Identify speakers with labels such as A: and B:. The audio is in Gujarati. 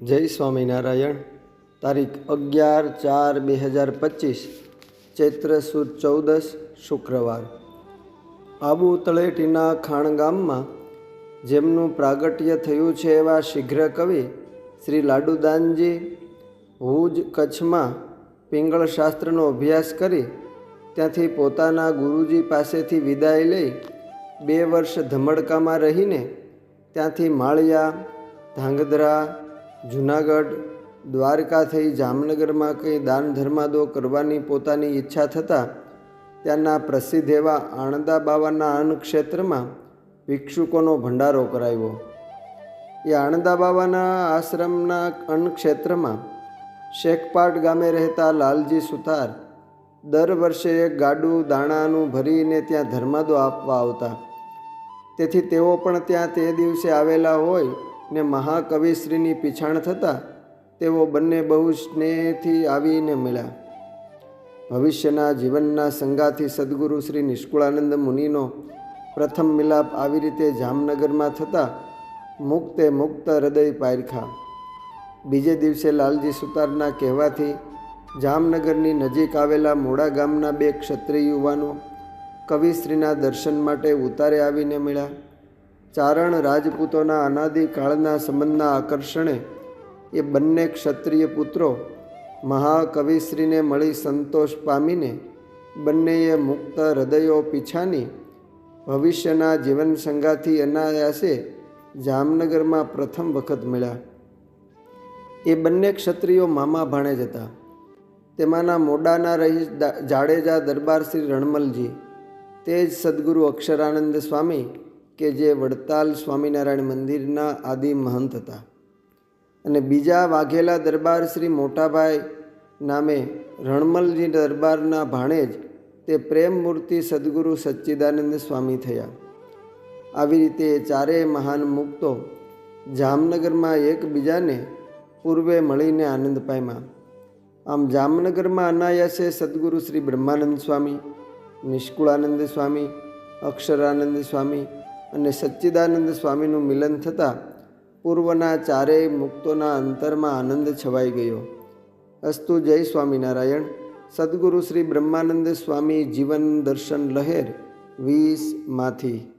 A: જય સ્વામિનારાયણ. તારીખ અગિયાર ચાર બે હજાર પચીસ, ચૈત્ર સુદ ચૌદસ, શુક્રવાર. આબુ તળેટીના ખાણ ગામમાં જેમનું પ્રાગટ્ય થયું છે એવા શીઘ્ર કવિ શ્રી લાડુદાનજી ભુજ કચ્છમાં પિંગળ શાસ્ત્રનો અભ્યાસ કરી ત્યાંથી પોતાના ગુરુજી પાસેથી વિદાય લઈ બે વર્ષ ધમડકામાં રહીને ત્યાંથી માળિયા, ધાંગધ્રા જુનાગઢ દ્વારકા થઈ જામનગરમાં કંઈ દાન ધર્માદો કરવાની પોતાની ઈચ્છા થતાં ત્યાંના પ્રસિદ્ધ એવા આણંદા બાવાના અન્ન ક્ષેત્રમાં ભિક્ષુકોનો ભંડારો કરાવ્યો. એ આણંદા બાવાના આશ્રમના અન્ન ક્ષેત્રમાં શેખપાટ ગામે રહેતા લાલજી સુથાર દર વર્ષે એક ગાડું દાણાનું ભરીને ત્યાં ધર્માદો આપવા આવતા. તેથી તેઓ પણ ત્યાં તે દિવસે આવેલા હોય ને મહાકવિશ્રીની પીછાણ થતાં તેઓ બંને બહુ સ્નેહથી આવીને મળ્યા. ભવિષ્યના જીવનના સંગાથી સદગુરુ શ્રી નિષ્કુળાનંદ મુનિનો પ્રથમ મિલાપ આવી રીતે જામનગરમાં થતાં મુક્તે મુક્ત હૃદય પારખા. બીજે દિવસે લાલજી સુતારના કહેવાથી જામનગરની નજીક આવેલા મોડા ગામના બે ક્ષત્રિય યુવાનો કવિશ્રીના દર્શન માટે ઉતારે આવીને મળ્યા. ચારણ રાજપૂતોના અનાદિકાળના સંબંધના આકર્ષણે એ બંને ક્ષત્રિય પુત્રો મહાકવિશ્રીને મળી સંતોષ પામીને બંનેએ મુક્ત હૃદયો પીછાની ભવિષ્યના જીવન સંગાથી અનાયાસે જામનગરમાં પ્રથમ વખત મળ્યા. એ બંને ક્ષત્રિયો મામા ભાણેજ હતા. તેમાંના મોડાના રહી જાડેજા દરબાર શ્રી રણમલજી, તે જ સદગુરુ અક્ષરાનંદ સ્વામી કે જે વડતાલ સ્વામિનારાયણ મંદિરના આદિ મહંત હતા. અને બીજા વાઘેલા દરબાર શ્રી મોટાભાઈ નામે રણમલજી દરબારના ભાણેજ તે પ્રેમ મૂર્તિ સદગુરુ સચ્ચિદાનંદ સ્વામી થયા. આવી રીતે ચારેય મહાન મુક્તો જામનગરમાં એકબીજાને પૂર્વે મળીને આનંદ પામ્યા. આમ જામનગરમાં અનાયાસે સદગુરુ શ્રી બ્રહ્માનંદ સ્વામી, નિષ્કુળાનંદ સ્વામી, અક્ષરાનંદ સ્વામી અને સચ્ચિદાનંદ સ્વામીનું મિલન થતાં પૂર્વના ચારેય મુક્તોના અંતરમાં આનંદ છવાઈ ગયો. અસ્તુ જય સ્વામિનારાયણ. સદગુરુ શ્રી બ્રહ્માનંદ સ્વામી જીવન દર્શન લહેર વીસમાંથી